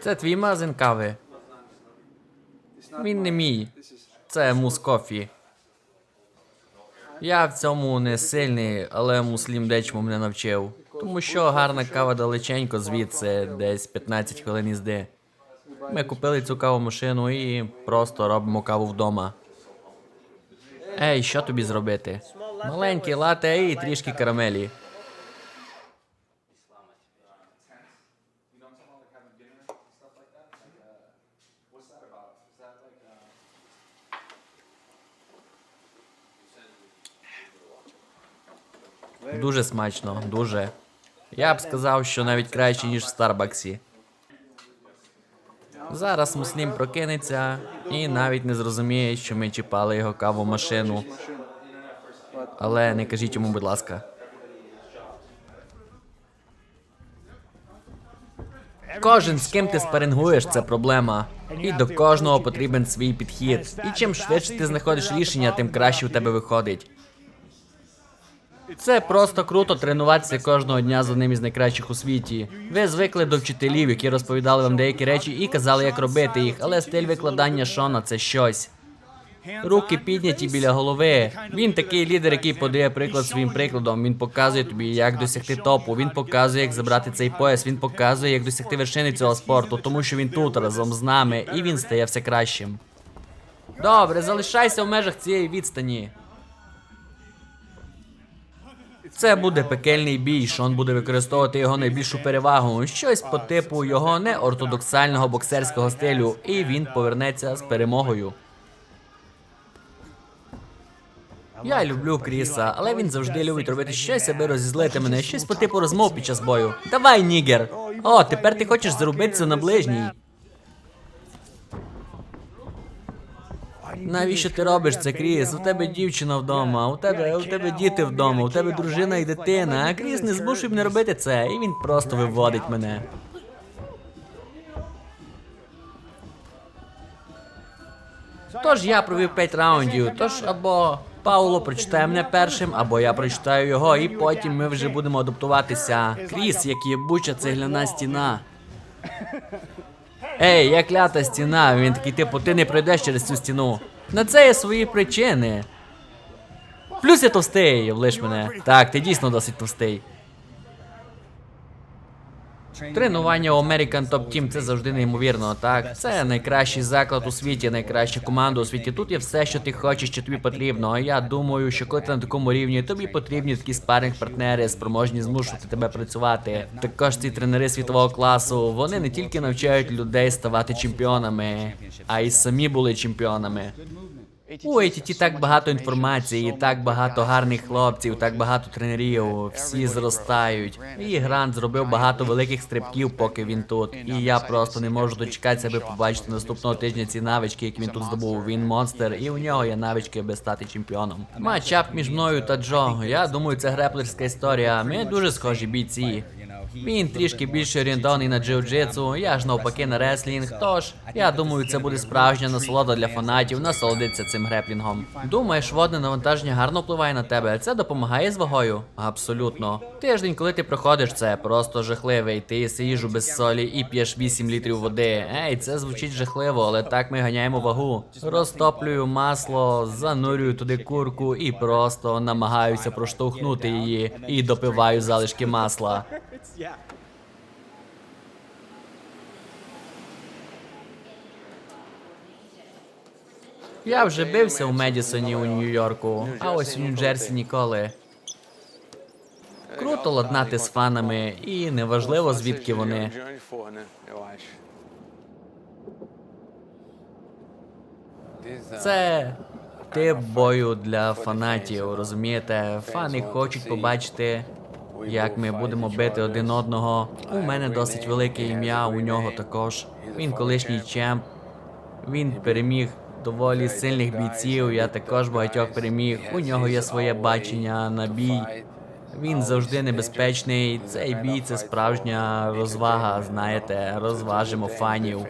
Це твій магазин кави. Він не мій. Це мускофі. Я в цьому не сильний, але муслім дечому мене навчив. Тому що гарна кава далеченько звідси, десь 15 хвилин їзди. Ми купили цю кавомашину і просто робимо каву вдома. Ей, що тобі зробити? Маленький лате і трішки карамелі. Дуже смачно, дуже. Я б сказав, що навіть краще, ніж в Старбаксі. Зараз муслім прокинеться і навіть не зрозуміє, що ми чіпали його кавомашину. Але не кажіть йому, будь ласка. Кожен, з ким ти спарингуєш, це проблема. І до кожного потрібен свій підхід. І чим швидше ти знаходиш рішення, тим краще у тебе виходить. Це просто круто тренуватися кожного дня з одним із найкращих у світі. Ви звикли до вчителів, які розповідали вам деякі речі і казали, як робити їх, але стиль викладання Шона це щось. Руки підняті біля голови. Він такий лідер, який подає приклад своїм прикладом. Він показує тобі, як досягти топу. Він показує, як забрати цей пояс. Він показує, як досягти вершини цього спорту, тому що він тут разом з нами, і він стає все кращим. Добре, залишайся в межах цієї відстані. Це буде пекельний бій. Шон буде використовувати його найбільшу перевагу, щось по типу його неортодоксального боксерського стилю, і він повернеться з перемогою. Я люблю Кріса, але він завжди любить робити щось, аби розізлити мене, щось по типу розмов під час бою. Давай, нігер! О, тепер ти хочеш зарубитися на ближній. Навіщо ти робиш це, Кріс? У тебе дівчина вдома, у тебе у тебе діти вдома, у тебе дружина і дитина. А Кріс не змушує мене робити це, і він просто виводить мене. Тож я провів 5 раундів. Тож або Пауло прочитає мене першим, або я прочитаю його, і потім ми вже будемо адаптуватися. Кріс, як єбуча цегляна стіна. Ей, я клята стіна. Він такий, типу, ти не пройдеш через цю стіну. На це є свої причини. Плюс я товстий, облиш мене. Так, ти дійсно досить товстий. Тренування у American Top Team це завжди неймовірно, так? Це найкращий заклад у світі, найкраща команда у світі. Тут є все, що ти хочеш, що тобі потрібно. А я думаю, що коли ти на такому рівні, тобі потрібні такі спаринг партнери, спроможні змушувати тебе працювати. Також ці тренери світового класу, вони не тільки навчають людей ставати чемпіонами, а й самі були чемпіонами. У ATT так багато інформації, так багато гарних хлопців, так багато тренерів. Всі зростають. І Грант зробив багато великих стрибків, поки він тут. І я просто не можу дочекатися, аби побачити наступного тижня ці навички, які він тут здобув. Він монстр, і у нього є навички, аби стати чемпіоном. Матчап між мною та Джо. Я думаю, це греплерська історія. Ми дуже схожі бійці. Він трішки більше орієнтований на джиу-джитсу, я ж навпаки на реслінг. Тож я думаю, це буде справжня насолода для фанатів насолодитися цим греплінгом. Думаєш, водне навантаження гарно впливає на тебе. Це допомагає з вагою? Абсолютно. Тиждень, коли ти проходиш це, просто жахливий. Ти їжу без солі і п'єш 8 літрів води. Ей, це звучить жахливо, але так ми ганяємо вагу. Розтоплюю масло, занурюю туди курку і просто намагаюся проштовхнути її і допиваю залишки масла. Я вже бився у Медісоні у Нью-Йорку, а ось у Нью-Джерсі ніколи. Круто ладнати з фанами, і неважливо звідки вони. Це тип бою для фанатів, розумієте? Фани хочуть побачити, як ми будемо бити один одного. У мене досить велике ім'я, у нього також. Він колишній чемп. Він переміг доволі сильних бійців. Я також багатьох переміг. У нього є своє бачення на бій. Він завжди небезпечний. Цей бій це справжня розвага. Знаєте, розважимо фанів.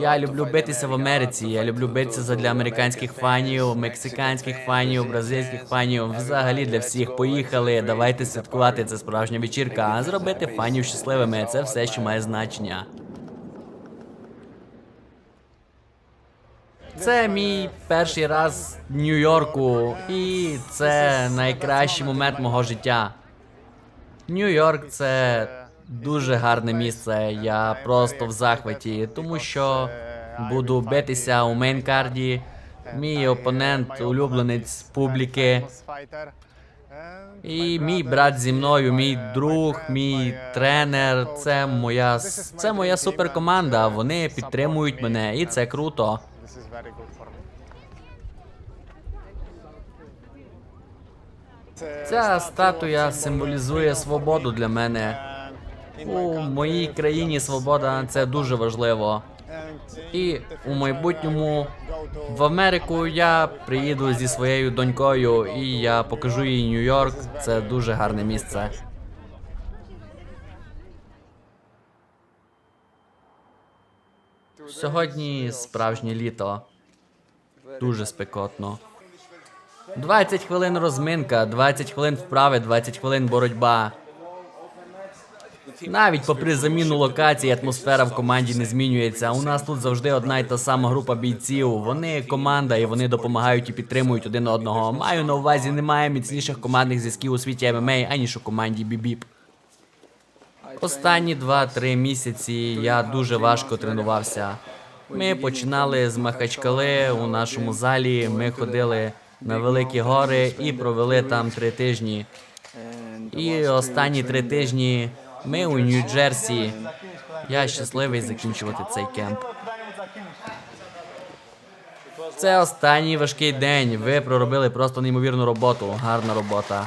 Я люблю битися в Америці. Я люблю битися задля американських фанів, мексиканських фанів, бразильських фанів. Взагалі для всіх. Поїхали. Давайте святкувати. Це справжня вечірка. А зробити фанів щасливими це все, що має значення. Це мій перший раз в Нью-Йорку, і це найкращий момент мого життя. Нью-Йорк це дуже гарне місце. Я просто в захваті, тому що буду битися у мейнкарді. Мій опонент, улюбленець публіки. І мій брат зі мною, мій друг, мій тренер. Це моя це моя суперкоманда. Вони підтримують мене, і це круто. Ця статуя символізує свободу для мене. У моїй країні свобода це дуже важливо. І у майбутньому в Америку я приїду зі своєю донькою, і я покажу їй Нью-Йорк. Це дуже гарне місце. Сьогодні справжнє літо. Дуже спекотно. 20 хвилин розминка, 20 хвилин вправи, 20 хвилин боротьба. Навіть попри заміну локації, атмосфера в команді не змінюється. У нас тут завжди одна й та сама група бійців. Вони команда і вони допомагають і підтримують один одного. Маю на увазі, немає міцніших командних зв'язків у світі ММА, аніж у команді Бібіп. Останні 2-3 місяці я дуже важко тренувався. Ми починали з Махачкали у нашому залі. Ми ходили на великі гори і провели там три тижні. І останні три тижні ми у Нью-Джерсі. Я щасливий закінчувати цей кемп. Це останній важкий день. Ви проробили просто неймовірну роботу. Гарна робота.